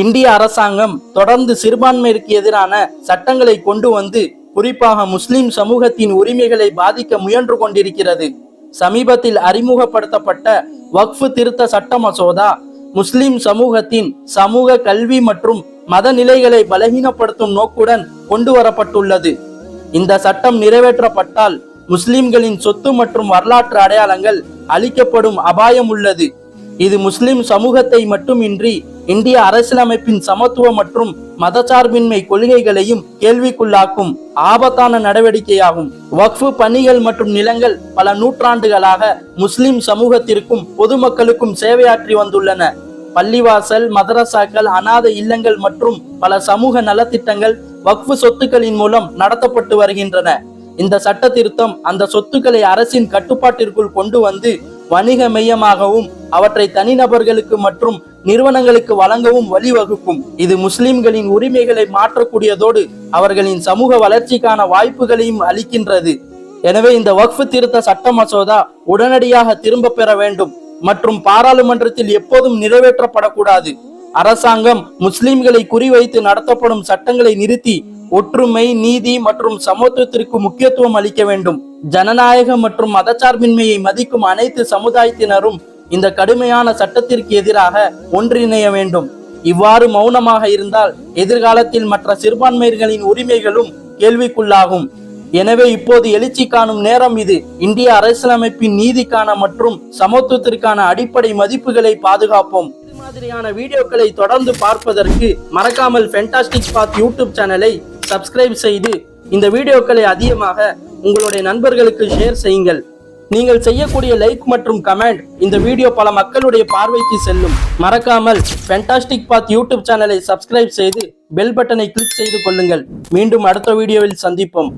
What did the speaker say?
இந்திய அரசாங்கம் தொடர்ந்து சிறுபான்மையிற்கு எதிரான சட்டங்களை கொண்டு வந்து குறிப்பாக முஸ்லிம் சமூகத்தின் உரிமைகளை பாதிக்க முயன்று கொண்டிருக்கிறது. சமீபத்தில் அறிமுகப்படுத்தப்பட்ட வக்ஃபு திருத்த சட்ட மசோதா முஸ்லிம் சமூகத்தின் சமூக கல்வி மற்றும் மத நிலைகளை பலகீனப்படுத்தும் நோக்குடன் கொண்டு வரப்பட்டுள்ளது. இந்த சட்டம் நிறைவேற்றப்பட்டால் முஸ்லிம்களின் சொத்து மற்றும் வரலாற்று அடையாளங்கள் அளிக்கப்படும் அபாயம் உள்ளது. இது முஸ்லிம் சமூகத்தை மட்டுமின்றி இந்திய அரசியலமைப்பின் சமத்துவ மற்றும் மதச்சார்பின்மை கொள்கைகளையும் கேள்விக்குள்ளாக்கும் ஆபத்தான நடவடிக்கையாகும். வக்ஃபு பணிகள் மற்றும் நிலங்கள் பல நூற்றாண்டுகளாக முஸ்லிம் சமூகத்திற்கும் பொதுமக்களுக்கும் சேவையாற்றி வந்துள்ளன. பள்ளிவாசல் மதரசாக்கள் அனாதை இல்லங்கள் மற்றும் பல சமூக நலத்திட்டங்கள் வக்ஃபு சொத்துக்களின் மூலம் நடத்தப்பட்டு வருகின்றன. இந்த சட்ட திருத்தம் அந்த சொத்துக்களை அரசின் கட்டுப்பாட்டிற்குள் கொண்டு வந்து வணிக மையமாகவும் அவற்றை தனிநபர்களுக்கு மற்றும் நிறுவனங்களுக்கு வழங்கவும் வழிவகுக்கும். இது முஸ்லிம்களின் உரிமைகளை மாற்றக்கூடியதோடு அவர்களின் சமூக வளர்ச்சிக்கான வாய்ப்புகளையும் அளிக்கின்றது. எனவே இந்த வக்ஃபு திருத்த சட்ட மசோதா உடனடியாக திரும்ப பெற வேண்டும். மற்றும் பாராளுமன்றத்தில் எப்போதும் நிறைவேற்றப்படக்கூடாது. அரசாங்கம் முஸ்லிம்களை குறிவைத்து நடத்தப்படும் சட்டங்களை நிறுத்தி ஒற்றுமை நீதி மற்றும் சமத்துவத்திற்கு முக்கியத்துவம் அளிக்க வேண்டும். ஜனநாயக மற்றும் மதச்சார்பின்மையை மதிக்கும் அனைத்து சமுதாயத்தினரும் இந்த கடுமையான சட்டத்திற்கு எதிராக ஒன்றிணைய வேண்டும். இவ்வாறு மௌனமாக இருந்தால் எதிர்காலத்தில் மற்ற சிறுபான்மையர்களின் உரிமைகளும் கேள்விக்குள்ளாகும். எனவே இப்போது எழுச்சி காணும் நேரம் இது. இந்திய அரசியலமைப்பின் நீதிக்கான மற்றும் சமத்துவத்திற்கான அடிப்படை மதிப்புகளை பாதுகாப்போம். இது மாதிரியான வீடியோக்களை தொடர்ந்து பார்ப்பதற்கு மறக்காமல் ஃபென்டாஸ்டிக் பாத் யூடியூப் சேனலை சப்ஸ்கிரைப் செய்து இந்த வீடியோக்களை அதிகமாக உங்களுடைய நண்பர்களுக்கு ஷேர் செய்யுங்கள். நீங்கள் செய்யக்கூடிய லைக் மற்றும் கமெண்ட் இந்த வீடியோ பல மக்களுடைய பார்வைக்கு செல்லும். மறக்காமல் ஃபென்டாஸ்டிக் பாத் யூடியூப் சேனலை சப்ஸ்கிரைப் செய்து பெல் பட்டனை கிளிக் செய்து கொள்ளுங்கள். மீண்டும் அடுத்த வீடியோவில் சந்திப்போம்.